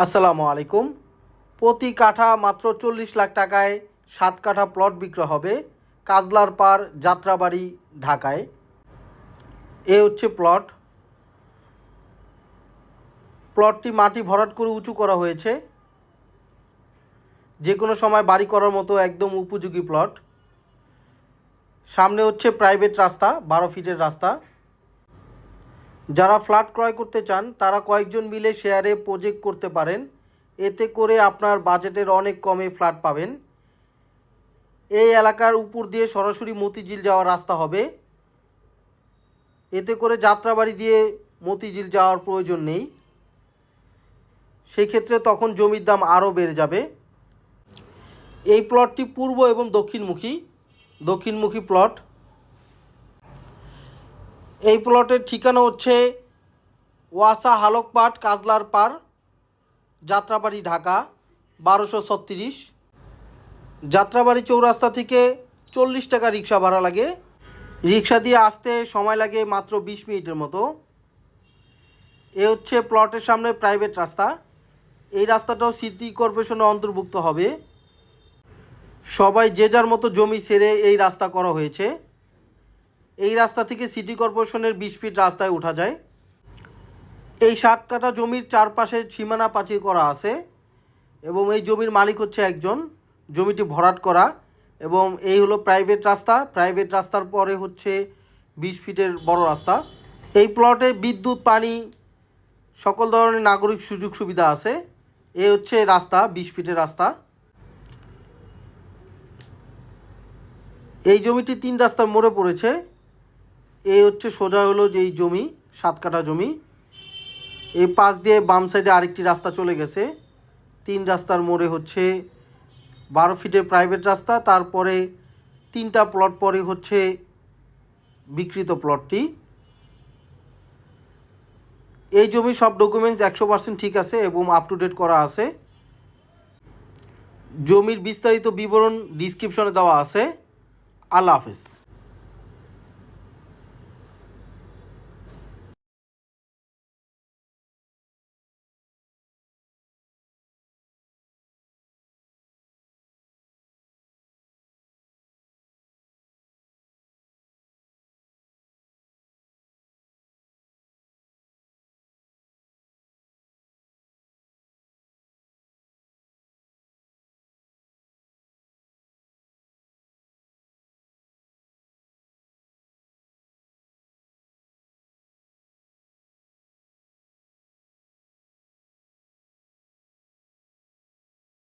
আসসালামু আলাইকুম। প্রতি কাঠা মাত্র চল্লিশ লাখ টাকায় সাত কাঠা প্লট বিক্রয় হবে কাজলার পার যাত্রাবাড়ি, ঢাকায়। এ হচ্ছে প্লট। প্লটটি মাটি ভরাট করে উঁচু করা হয়েছে। যে কোনো সময় বাড়ি করার মতো একদম উপযোগী প্লট। সামনে হচ্ছে প্রাইভেট রাস্তা, বারো ফিটের রাস্তা। যারা ফ্ল্যাট ক্রয় করতে চান, তারা কয়েকজন মিলে শেয়ারে প্রজেক্ট করতে পারেন। এতে করে আপনার বাজেটের অনেক কমে ফ্ল্যাট পাবেন। এই এলাকার উপর দিয়ে সরাসরি মতিঝিল যাওয়ার রাস্তা হবে। এতে করে যাত্রাবাড়ি দিয়ে মতিঝিল যাওয়ার প্রয়োজন নেই। সেই ক্ষেত্রে তখন জমির দাম আরও বেড়ে যাবে। এই প্লটটি পূর্ব এবং দক্ষিণমুখী। দক্ষিণমুখী প্লট এই প্লটের ঠিকানা হচ্ছে ওয়াসা হালকপাট কাজলার পার, যাত্রাবাড়ি, ঢাকা, বারোশো ছত্রিশ। যাত্রাবাড়ি চৌরাস্তা থেকে চল্লিশ টাকা রিক্সা ভাড়া লাগে। রিক্সা দিয়ে আসতে সময় লাগে মাত্র বিশ মিনিটের মতো। এ হচ্ছে প্লটের সামনে প্রাইভেট রাস্তা। এই রাস্তাটাও সিটি কর্পোরেশনে অন্তর্ভুক্ত হবে। সবাই যে যার মতো জমি ছেড়ে এই রাস্তা করা হয়েছে। এই রাস্তা থেকে সিটি কর্পোরেশনের বিশ ফিট রাস্তায় ওঠা যায়। এই ষাট কাঠা জমির চারপাশে সীমানা পাচির করা আছে এবং এই জমির মালিক হচ্ছে একজন। জমিটি ভরাট করা এবং এই হলো প্রাইভেট রাস্তা। প্রাইভেট রাস্তার পরে হচ্ছে বিশ ফিটের বড় রাস্তা। এই প্লটে বিদ্যুৎ, পানি সকল ধরনের নাগরিক সুযোগ সুবিধা আছে। এ হচ্ছে রাস্তা, বিশ ফিটের রাস্তা। এই জমিটি তিন রাস্তার মোড়ে পড়েছে। এই হচ্ছে সোজা হলো যে এই জমি, সাত কাঠা জমি। এই পাশ দিয়ে বাম সাইডে আরেকটি রাস্তা চলে গেছে। তিন রাস্তার মোড়ে হচ্ছে বারো ফিটের প্রাইভেট রাস্তা, তারপরে তিনটা প্লট পরে হচ্ছে বিকৃত প্লটটি এই জমি সব ডকুমেন্টস একশো পার্সেন্ট ঠিক আছে এবং আপ টু ডেট করা আছে। জমির বিস্তারিত বিবরণ ডিসক্রিপশনে দেওয়া আছে। আল্লাহ হাফিজ।